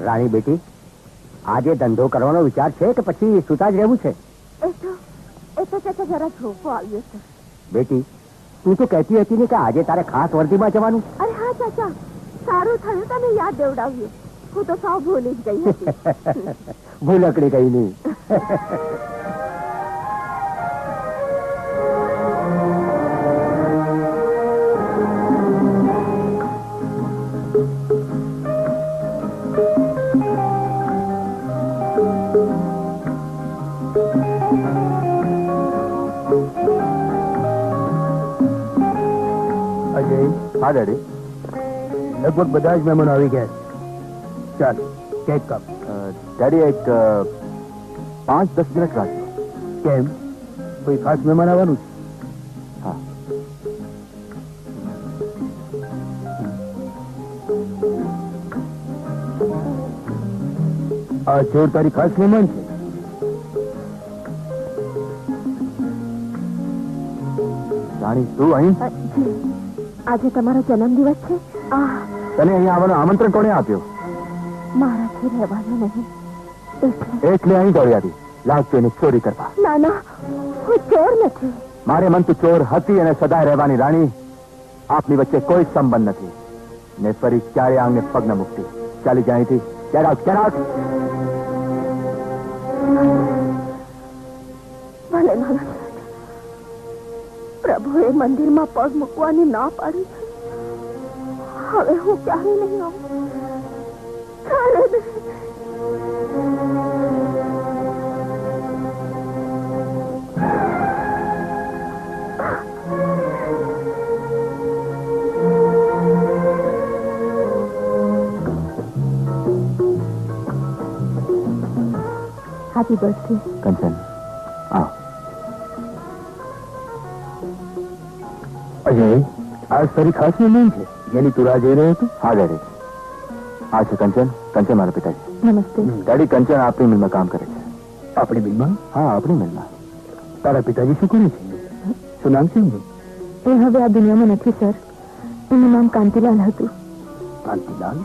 રાણી બેટી આજે ધંધો કરવાનો વિચાર છે કે પછી સુતા જ રહેવું છે? બેટી તું તો કહેતી હતી ને કે આજે તારે ખાસ વર્દીમાં જવાનું. અરે હા ચાચા સારું થયું તમે યાદ દેવડાવ્યું. હું તો સાવ ભૂલી જ ગઈ હતી. ભૂલકડી ગઈ નહીં. હા ડેડી લગભગ બધા જ મહેમાનો આવી ગયા છે. ચાલ કેક કાપ. ડેડી એક પાંચ દસ મિનિટ રાખજો કેમ? કોઈ ખાસ મહેમાન આવવાનું છે? હા. આ ચોર તારી ખાસ મહેમાન છે. રાણી તું અહીં? આજે તમારો જન્મદિવસ છે? આ તને અહીં આવવાનું આમંત્રણ કોણે આપ્યું? મારાથી રહેવાનું નહીં. એટલે અહીં દોડી આવી લાગતું એની ચોરી કરવા. ના ના. હું ચોર નથી. મારે મન તો ચોર હતી અને સદાય રહેવાની રાણી આપની વચ્ચે કોઈ સંબંધ નથી. ને ફરી ક્યારે આંગને પગ ન મૂકતી. ચાલી જાય અહીંથી. Get out, get out. પ્રભુએ મંદિરમાં પગ મૂકવાની ના પાડી. હવે હું ક્યારે નહીં આવું. હાથી બસ બર્થડે આ તારી ખાસ મહેમાન છે જેની તું રાહ જોઈ રહ્યો હતો હા ડેડી આ છે કંચન કંચન મારા પિતાજી નમસ્તે ડેડી કંચન આપણી મિલમાં કામ કરે છે આપણી મિલમાં હા આપણી મિલમાં તારા પિતાજી શું કરે છે શું નામ છે એ હવે આ દુનિયામાં નથી સર એનું નામ કાંતિલાલ હતું કાંતિલાલ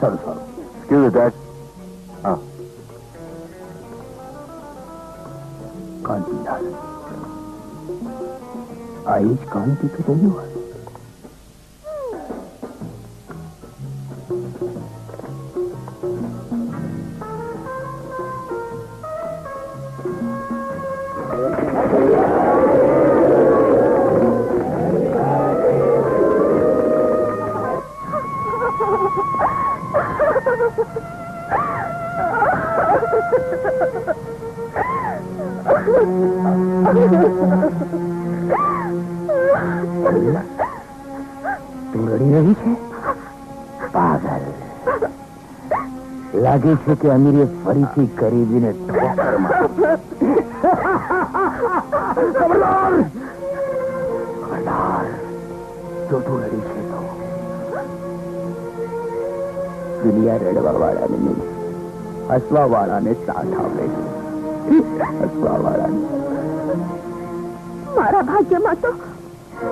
સારું સારું એક્સક્યુઝ ડેડ હા કાંતિલાલ આ એ જ કાંતિ તો રહ્યું હોય લાગે છે કે અમીરે ફરીથી ગરીબીને દુનિયા રડવા વાળાને નહીં. હસવા વાળાને સાથ આપે છે. હસવા વાળાને મારા ભાગ્યમાં તો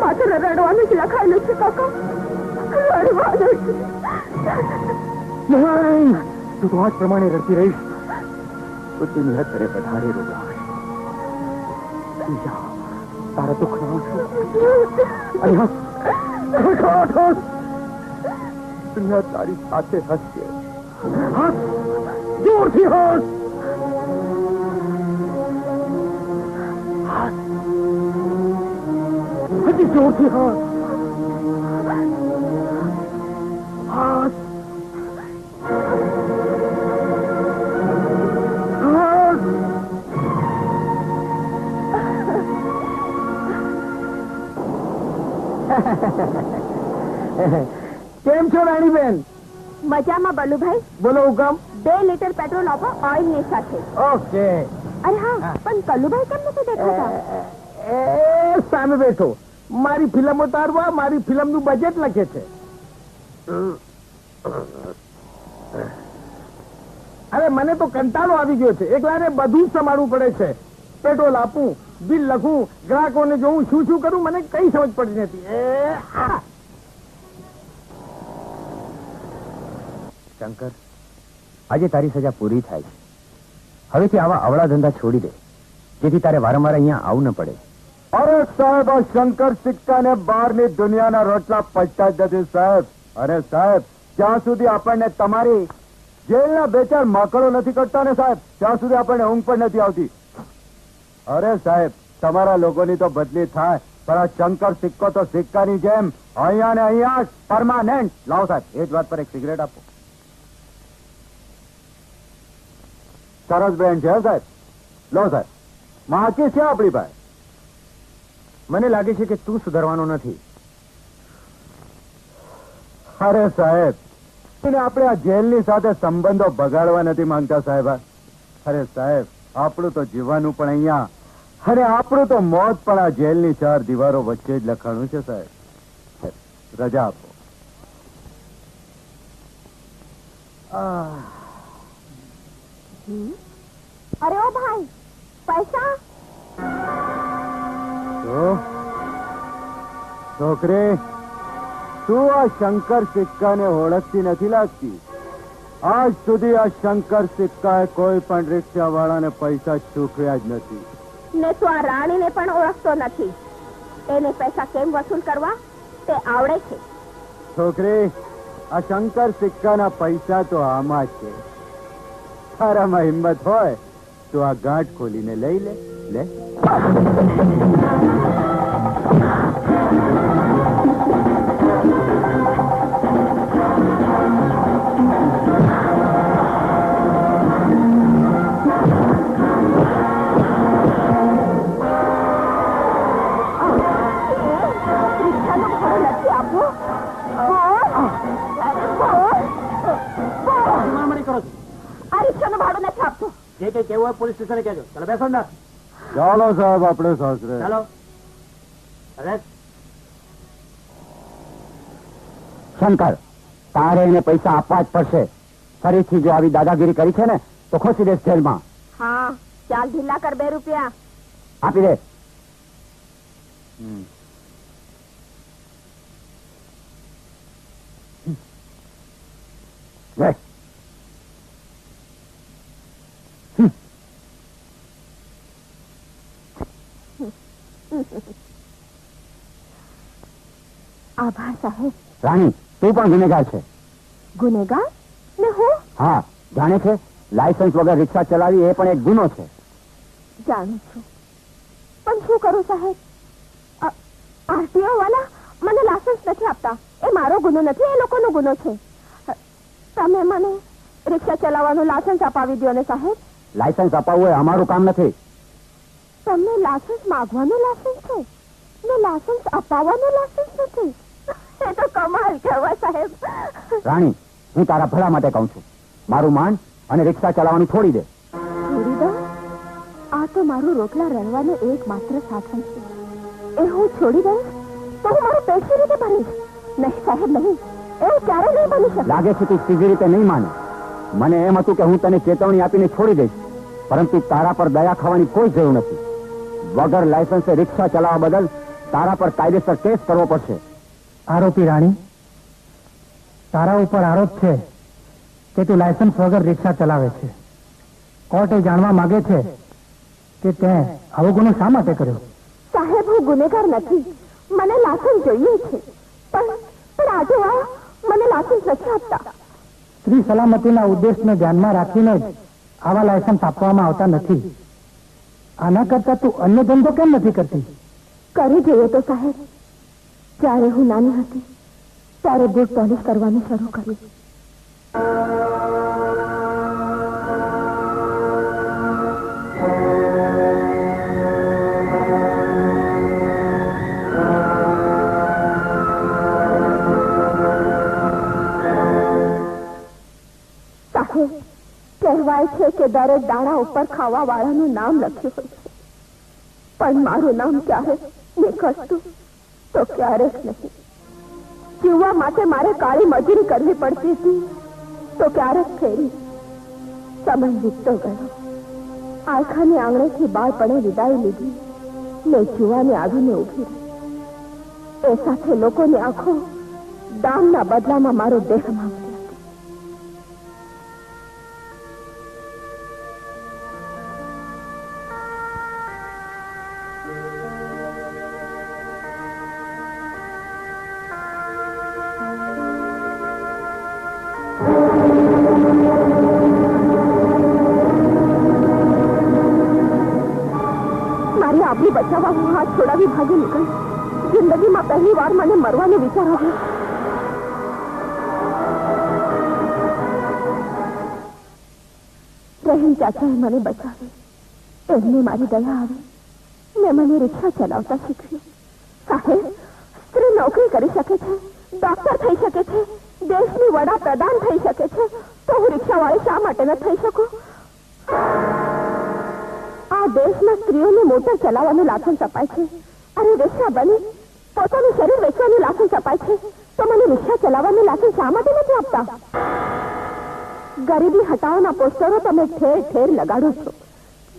માત્ર રડવાનું જ લખાયેલું છે કાકા. રડવાનું તું તો આ જ પ્રમાણે રડતી રહીશ. તો તેની અત્યારે વધારે રોગ આવે. તારા દુઃખનો આંસુ અને હસ. દુનિયા તારી સાથે હસશે હસ જોરથી હસ. હજી જોરથી હસ. કેમ છો રાણીબેન? મજામાં બલુભાઈ. બોલો હુકમ બે લીટર પેટ્રોલ આપો ઓઇલની સાથે. ઓકે. અરે હા પણ કલુભાઈ કેમ નથી દેખાતા એ સામે બેઠો. મારી ફિલ્મ ઉતારવા મારી ફિલ્મનું બજેટ લખે છે. અરે મને તો કંટાળો આવી ગયો છે. એકલાને બધું જ સમાડવું પડે છે. પેટ્રોલ આપું બિલ લખું ગ્રાહકોને જોઉં શું શું કરું મને કઈ સમજ પડતી નથી. શંકર આજે તારી સજા પૂરી થાય છે. હવેથી આવા અવળા ધંધા છોડી દે જેથી તારે વારંવાર અહીંયા આવવું ન પડે. અરે સાહેબ આ શંકર સિક્કા ને બહારની દુનિયાના રોટલા પચતા જ નથી સાહેબ. અરે સાહેબ જ્યાં સુધી આપણને તમારી જેલના બે ચાર માકડો નથી કરતા ને સાહેબ ત્યાં સુધી આપણને ઊંઘ પણ નથી આવતી. અરે સાહેબ, તમારા લોકોની તો બદલી થાય, પણ આ શંકર સિક્કો તો સિક્કાની જેમ અહીંયા ને અહીંયા પરમાનન્ટ લાવો સાહેબ, એ જ વાત પર એક સિગરેટ આપો. સરસ બ્રેન્ડ છે સાહેબ. લો સાહેબ માચી છે આપણી પાસે? મને લાગે છે કે તું સુધારવાનો નથી. અરે સાહેબ આપણે આ જેલની સાથે સંબંધો બગાડવા નથી માંગતા સાહેબ. અરે સાહેબ, આપણું તો જીવવાનું પણ અહીંયા અને આપણું તો મોત પણ આ જેલની ચાર દીવારો વચ્ચે જ લખાણું છે સાહેબ. રજા આપો. અરે ઓ ભાઈ પૈસા? તો? છોકરી તું આ શંકર સિક્કાને ઓળખતી નથી લાગતી? આજ સુધી આ શંકર સિક્કાએ કોઈ પણ રિક્ષા વાળાને પૈસા ચૂકવ્યા જ નથી. ને તું આ રાણીને પણ ઓળખતો નથી. એને પૈસા કેમ વસૂલ કરવા? તે આવડે છે. છોકરી, આ શંકર સિક્કાના પૈસા તો આમાં છે. તારામાં હિંમત હોય તો આ ગાંઠ ખોલીને લઈ લે. લે. જે કઈ કેવું હોય પોલીસ સ્ટેશને કહેજો. ચાલો બેસો ને ચાલો સાહેબ આપણે સાસરે. ચાલો. અરે. શંકર તારે એને પૈસા આપવા જ પડશે. ફરીથી જો આવી દાદાગીરી કરી છે ને તો ખોસી દેશ જેલમાં. હા ચાલ ઢીલા કર બે રૂપિયા. આપી દે લે આભાર સાહેબ. રાણી તું પણ ગુનેગાર છે. ગુનેગાર? ને હું? હા જાણે છે લાયસન્સ વગર રિક્ષા ચલાવી એ પણ એક ગુનો છે. જાણું છું. પણ શું કરું સાહેબ? આરટીઓ વાળા મને લાયસન્સ નથી આપતા. એ મારો ગુનો નથી એ લોકોનો ગુનો છે. તમે મને રિક્ષા ચલાવવાનું લાયસન્સ અપાવી દો ને સાહેબ. લાયસન્સ અપાવવું એ અમારું કામ નથી. તમને લાયસન્સ માગવાનું લાયસન્સ છે? ને લાયસન્સ અપાવવાનું લાયસન્સ નથી? એ તો કમાલ કહેવાય સાહેબ. રાણી હું તારા ભલા માટે કહું છું. મારું માન અને રિક્ષા ચલાવવાનું છોડી દે. છોડી દો આ તો મારું રોટલા રહેવાનું એકમાત્ર સાધન છે. એ હું છોડી દઈશ તો હું મારું પેટ રીતે ભરીશ. નહીં સાહેબ નહીં. એવું ક્યારે નહીં બની શકે. લાગે છે તું સીધી રીતે નહીં માને. મને એમ હતું કે હું તને ચેતવણી આપીને છોડી દઈશ પરંતુ તારા પર દયા ખાવાની કોઈ જરૂર નથી. વગર લાયસન્સે રિક્ષા ચલાવવા બદલ તારા પર કાયદેસર કેસ કરવો પડશે. આરોપી રાણી તારા ઉપર આરોપ છે કે તું લાયસન્સ વગર રિક્ષા ચલાવે છે. કોર્ટે જાણવા માંગે છે કે તે આવો ગુનો શા માટે કર્યો? સાહેબ હું ગુનેગાર નથી. મને લાયસન્સ જોઈએ છે. પણ પણ આજે આ મને લાયસન્સ નથી આપતા. સ્ત્રી સલામતીના ઉદ્દેશને ધ્યાનમાં રાખીને જ આવા લાયસન્સ આપવામાં આવતા નથી. આના કરતા તું અન્ય ધંધો કેમ નથી કરતી? કરી જોઈએ તો સાહેબ. જ્યારે હું નાની હતી, ત્યારે બૂટ પોલિશ કરવાનું શરૂ કર્યું. કહેવાય છે કે દરેક દાણા ઉપર ખાવા વાળાનું નામ લખ્યું હોય છે. પણ મારું નામ ક્યારે નીકળતું તો ક્યારેક નહીં જીવવા માટે મારે કાળી મજૂરી કરવી પડતી હતી, તો ક્યારેક ફેરી. સમય વીતતો ગયો. આખાને આંગણેથી બાળપણે વિદાય લીધી. ને જુવાની આવીને ઊભી એ સાથે લોકોની આંખો દામના બદલામાં મારો દેહ માંગતી આબરૂ બચાવવા હું હાથ છોડાવી ભાગી નીકળી. જિંદગીમાં પહેલી વાર મને મરવાનો વિચાર આવ્યો. રહીમ ચાચાએ મને બચાવી એમને મારી દયા આવી. મેં મને રિક્ષા ચલાવતા શીખ્યું. સાહેબ સ્ત્રી નોકરી કરી શકે છે, ડોક્ટર થઈ શકે છે, દેશની વડાપ્રધાન થઈ શકે છે. તો હું રિક્ષાવાળી શા માટે ન થઈ શકું? દેશમાં સ્ત્રીઓને મોટર ચલાવવાનું લાયસન્સ અપાય છે. અને રિક્ષા બની, પોતાનું શરીર વેચવાનું લાયસન્સ અપાય છે. તો મને રિક્ષા ચલાવવાનું લાયસન્સ શા માટે નથી આપતા? ગરીબી હટાવવાના પોસ્ટરો તમે ઠેર ઠેર લગાડો છો.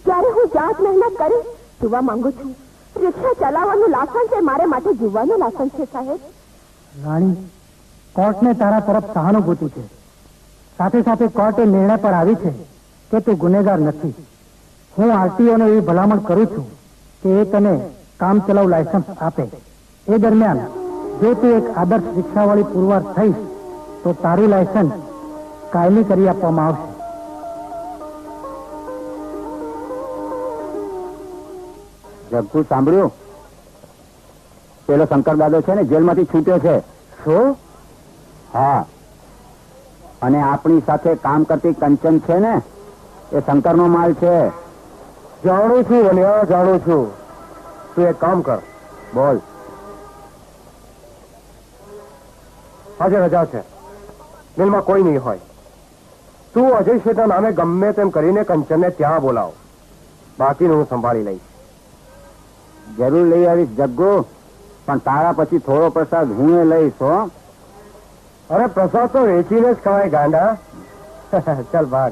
જ્યારે હું જાત મહેનત કરી જીવવા માંગુ છું, રિક્ષા ચલાવવાનું લાયસન્સ એ મારે માટે જીવવાનું લાયસન્સ છે, સાહેબ. રાણી, કોર્ટને તારા તરફ સહાનુભૂતિ છે. સાથે સાથે કોર્ટે નિર્ણય પર આવી છે કે તું ગુનેગાર નથી. હું આરટીઓને એવી ભલામણ કરું છું કે એ તને કામ ચલાવ લાયસન્સ આપે. એ દરમિયાન જો તું એક આદર્શ શિક્ષાવાળી પુરવાર થઈશ તો તારું લાયસન્સ કાયમી કરી આપવામાં આવશે. જગુ સાંભળ્યું? પેલો શંકર દાદો છે ને જેલમાંથી છૂટ્યો છે. શું? હા. અને આપણી સાથે કામ કરતી કંચન છે ને એ શંકરનો માલ છે. જાણું છું વલિયા જાણું છું. તું એક કામ કર. બોલ. આજે રજા છે. મિલમાં કોઈ નહીં હોય. તું અજય શેઠના નામે ગમે તેમ કરીને કંચનને ત્યાં બોલાવ. બાકીનું હું સંભાળી લઈશ. જરૂર લઈ આવીશ જગ્ગો. પણ તારા પછી થોડો પ્રસાદ હું લઈશ હો. અરે પ્રસાદ તો વેચીને જ ખવાય ગાંડા. ચાલ ભાગ.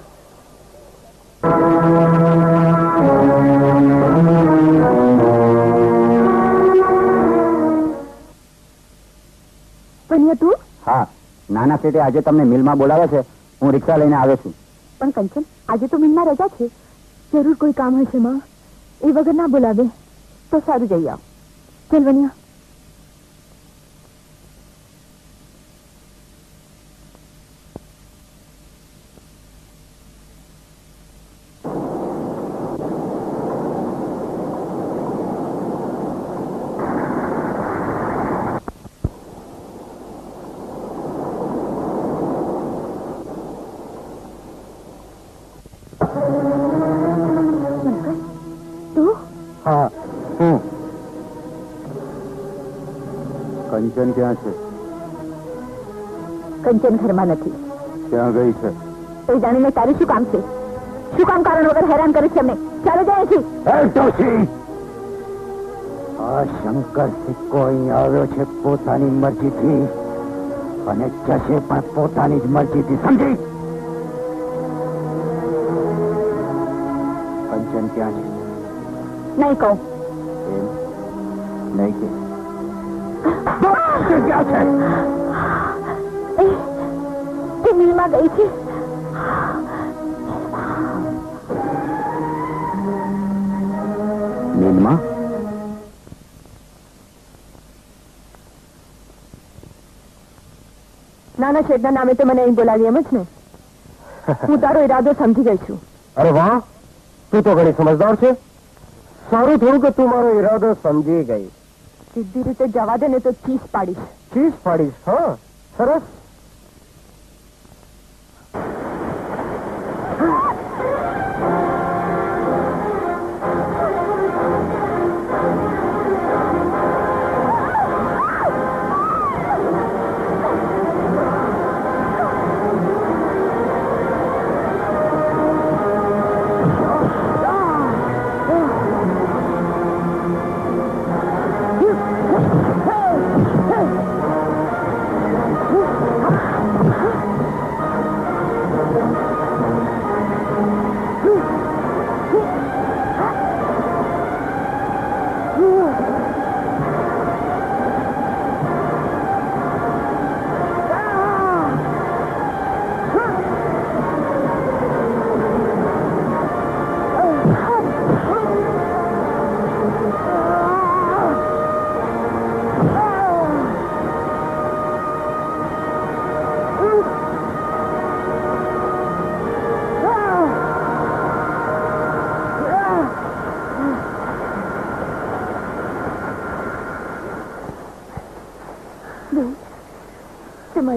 નાના શેઠે આજે તમને મિલમાં બોલાવે છે, હું રિક્ષા લઈને આવે છું. પણ કંચન, આજે તો મિલમાં રજા છે. જરૂર કોઈ કામ હશે માં. એ વગર ના બોલાવે. તો સારું જઈ આવ. ચલ તું હા હું કંચન ક્યાં છે? કંચન ઘરમાં નથી? ક્યાં ગઈ છે? એ જાણીને તારું શું કામ છે? શું કામ કારણ વગર હેરાન કરે છે અમને? ચાલો જાય છે આ શંકર સિક્કો અહીં આવ્યો છે પોતાની મરજીથી. અને જશે પણ પોતાની જ મરજીથી સમજી? કંચન ક્યાં છે? નહીં કહું. નહીં કે? ક્યાં છે. મિલમાં ગઈ છે. મિલમાં? નાના શેઠના નામે તો મને અહીં બોલાવી એમ જ ને. હું તારો ઈરાદો સમજી ગઈ છું. અરે વાહ તું તો ઘણી સમજદાર છે. સારું થોડું કે તું મારો ઈરાદો સમજી ગઈ. સીધી રીતે જવા દે ને તો ચીસ પાડીશ. ચીસ પાડીશ હા? સરસ.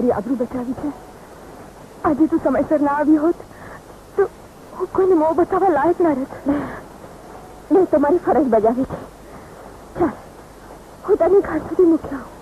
મારી આબરૂ બચાવી છે. આજે તું સમયસર ના આવી હોત, તો હું કોઈને મોં બતાવવા લાયક ના રહેત. મેં તમારી મારી ફરજ બજાવી છે. હું તને ઘર સુધી મૂકી આવું